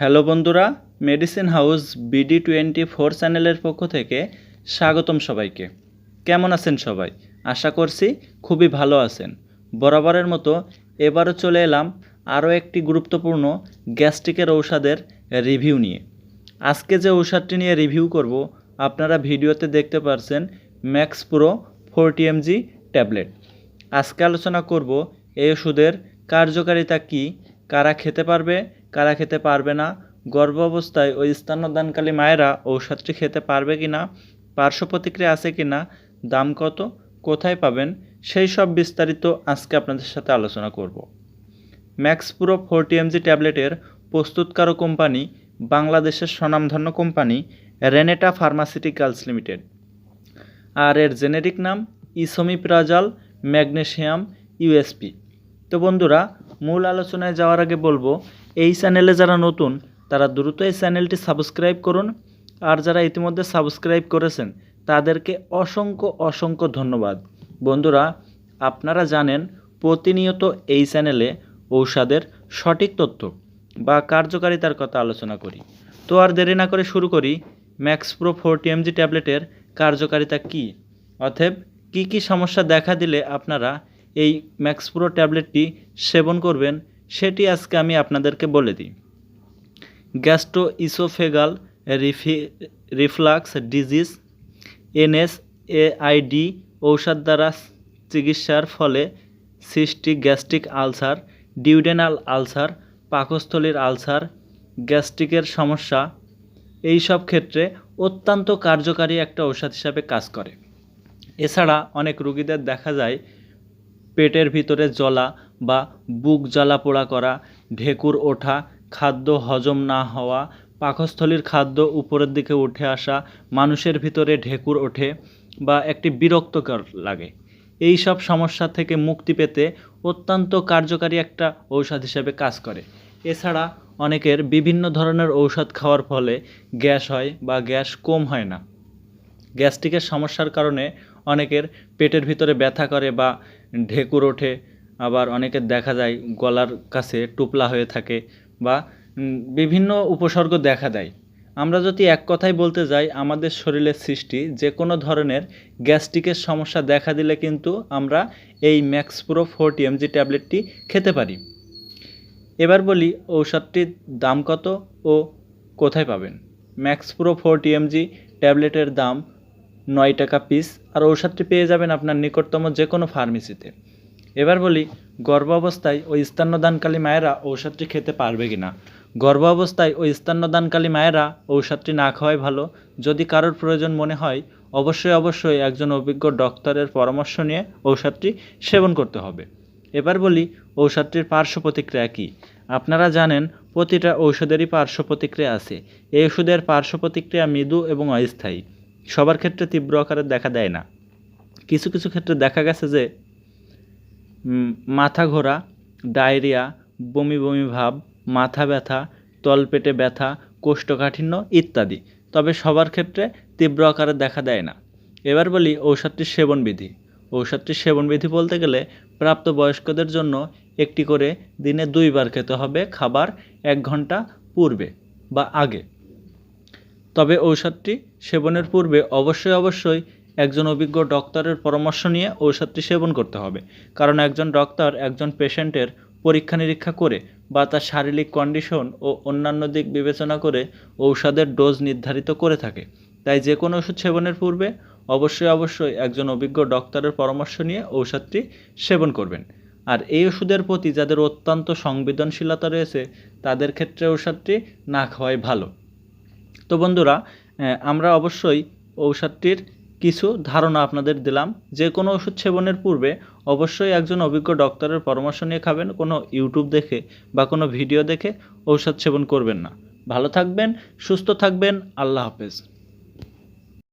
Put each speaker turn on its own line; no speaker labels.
Hello বন্ধুরা medicine house BD twenty four চ্যানেলের পক্ষ থেকে স্বাগতম সবাইকে। কেমন আছেন সবাই? আশা করছি খুবই ভালো আছেন। বরাবরের মতো এবারও চলে এলাম আরও একটি গুরুত্বপূর্ণ গ্যাস্ট্রিকের ঔষধের রিভিউ নিয়ে। আজকে যে ঔষধটি নিয়ে রিভিউ করব, আপনারা ভিডিওতে দেখতে পারছেন max pro forty mg tablet. আজকে আলোচনা করব এই ওষুধের কার্যকারিতা কী, কারা খেতে পারবে কারা খেতে পারবে না? গর্ভ অবস্থায় ওই স্তন্যদানকালী মায়েরা ঔষধটি খেতে পারবে কি না পার্শ্ব প্রতিক্রিয়া আছে কি না দাম কত? কোথায় পাবেন? সেই সব বিস্তারিত আজকে আপনাদের সাথে আলোচনা করব। ম্যাক্স প্রো ফোরটি এমজি ট্যাবলেটের প্রস্তুতকারক কোম্পানি, বাংলাদেশের স্বনামধন্য কোম্পানি, রেনেটা ফার্মাসিউটিক্যালস লিমিটেড। আর এর জেনেরিক নাম ইসোমিপ্রাজাল ম্যাগনেশিয়াম ইউএসপি। তো বন্ধুরা, মূল আলোচনায় যাওয়ার আগে বলব এই চ্যানেলে যারা নতুন, তারা দ্রুত এই চ্যানেলটি সাবস্ক্রাইব করুন। আর যারা ইতিমধ্যে সাবস্ক্রাইব করেছেন, তাদেরকে অসংখ্য অসংখ্য ধন্যবাদ। বন্ধুরা, আপনারা জানেন প্রতিনিয়ত এই চ্যানেলে ঔষধের সঠিক তথ্য বা কার্যকারিতার কথা আলোচনা করি। তো আর দেরি না করে শুরু করি ম্যাক্স প্রো ফোরটি এমজি ট্যাবলেটের কার্যকারিতা কী? অতএব, কী কী সমস্যা দেখা দিলে আপনারা এই ম্যাক্স প্রো ট্যাবলেটটি সেবন করবেন সেটি আজকে আমি আপনাদেরকে বলে দিই। গ্যাস্ট্রো ইসোফেগাল রিফি রিফ্লাক্স ডিজিজ এনএস এআইডি ঔষধ দ্বারা চিকিৎসার ফলে cystic gastric ulcer, duodenal ulcer, পাকস্থলীর আলসার, গ্যাস্ট্রিকের সমস্যা এই সব ক্ষেত্রে অত্যন্ত কার্যকারী একটা ঔষধ হিসাবে কাজ করে। এছাড়া অনেক রুগীদের দেখা যায় পেটের ভিতরে জ্বলা বা বুক জ্বালা পোড়া করা, ঢেকুর ওঠা, খাদ্য হজম না হওয়া, পাকস্থলীর খাদ্য উপরের দিকে উঠে আসা, মানুষের ভিতরে ঢেকুর ওঠে বা একটি বিরক্তকর লাগে। এই সব সমস্যা থেকে মুক্তি পেতে অত্যন্ত কার্যকারী একটা ঔষধ হিসেবে কাজ করে। এছাড়া অনেকের বিভিন্ন ধরনের ঔষধ খাওয়ার ফলে গ্যাস হয় বা গ্যাস কম হয় না। গ্যাস্ট্রিকের সমস্যার কারণে অনেকের পেটের ভিতরে ব্যথা করে বা ঢেকুর ওঠে আবার অনেকের দেখা যায় গলার কাছে টুপলা হয়ে থাকে বা বিভিন্ন উপসর্গ দেখা দেয়। আমরা যদি এক কথায় বলতে যাই, আমাদের শরীরের সৃষ্টি যে কোনো ধরনের গ্যাস্ট্রিকের সমস্যা দেখা দিলে কিন্তু আমরা এই ম্যাক্স প্রো ফোরটি এমজি ট্যাবলেটটি খেতে পারি। এবার বলি, ঔষধটির দাম কত ও কোথায় পাবেন? ম্যাক্স প্রো ফোরটি এমজি ট্যাবলেটের দাম নয় টাকা পিস, আর ঔষধটি পেয়ে যাবেন আপনার নিকটতম যে কোনো ফার্মেসিতে। এবার বলি গর্ভ অবস্থায় ওই স্তন্যদানকালী মায়েরা ঔষধটি খেতে পারবে কি না গর্ভ অবস্থায় ওই স্তন্যদানকালী মায়েরা ঔষধটি না খাওয়াই ভালো। যদি কারোর প্রয়োজন মনে হয়, অবশ্যই অবশ্যই একজন অভিজ্ঞ ডক্টরের পরামর্শ নিয়ে ঔষধটি সেবন করতে হবে। এবার বলি, ঔষধটির পার্শ্ব প্রতিক্রিয়া কী? আপনারা জানেন, প্রতিটা ঔষধেরই পার্শ্ব প্রতিক্রিয়া আছে। এই ওষুধের পার্শ্ব প্রতিক্রিয়া মৃদু এবং অস্থায়ী। সবার ক্ষেত্রে তীব্র আকারে দেখা দেয় না। কিছু কিছু ক্ষেত্রে দেখা গেছে যে মাথা ঘোরা, ডায়রিয়া, বমি বমি ভাব, মাথা ব্যথা, তলপেটে ব্যথা, কোষ্ঠকাঠিন্য ইত্যাদি। তবে সবার ক্ষেত্রে তীব্র আকারে দেখা দেয় না। এবার বলি ঔষধটির সেবনবিধি। ঔষধটির সেবনবিধি বলতে গেলে প্রাপ্তবয়স্কদের জন্য একটি করে দিনে দুইবার খেতে হবে খাবার এক ঘণ্টা পূর্বে বা আগে। তবে ঔষধটি সেবনের পূর্বে অবশ্যই অবশ্যই একজন অভিজ্ঞ ডক্টরের পরামর্শ নিয়ে ঔষধটি সেবন করতে হবে। কারণ একজন ডক্টর একজন পেশেন্টের পরীক্ষা নিরীক্ষা করে বা তার শারীরিক কন্ডিশন ও অন্যান্য দিক বিবেচনা করে ঔষধের ডোজ নির্ধারিত করে থাকে। তাই যে কোনো ওষুধ সেবনের পূর্বে অবশ্যই অবশ্যই একজন অভিজ্ঞ ডক্টরের পরামর্শ নিয়ে ঔষধটি সেবন করবেন। আর এই ওষুধের প্রতি যাদের অত্যন্ত সংবেদনশীলতা রয়েছে, তাদের ক্ষেত্রে ঔষধটি না খাওয়াই ভালো। তো বন্ধুরা আমরা অবশ্যই ঔষধটির কিছু ধারণা আপনাদের দিলাম। যে কোনো ওষুধ সেবনের পূর্বে অবশ্যই একজন অভিজ্ঞ ডক্টরের পরামর্শ নিয়ে খাবেন, কোনো ইউটিউব দেখে বা কোনো ভিডিও দেখে ঔষধ সেবন করবেন না। ভালো থাকবেন, সুস্থ থাকবেন, আল্লাহ হাফেজ।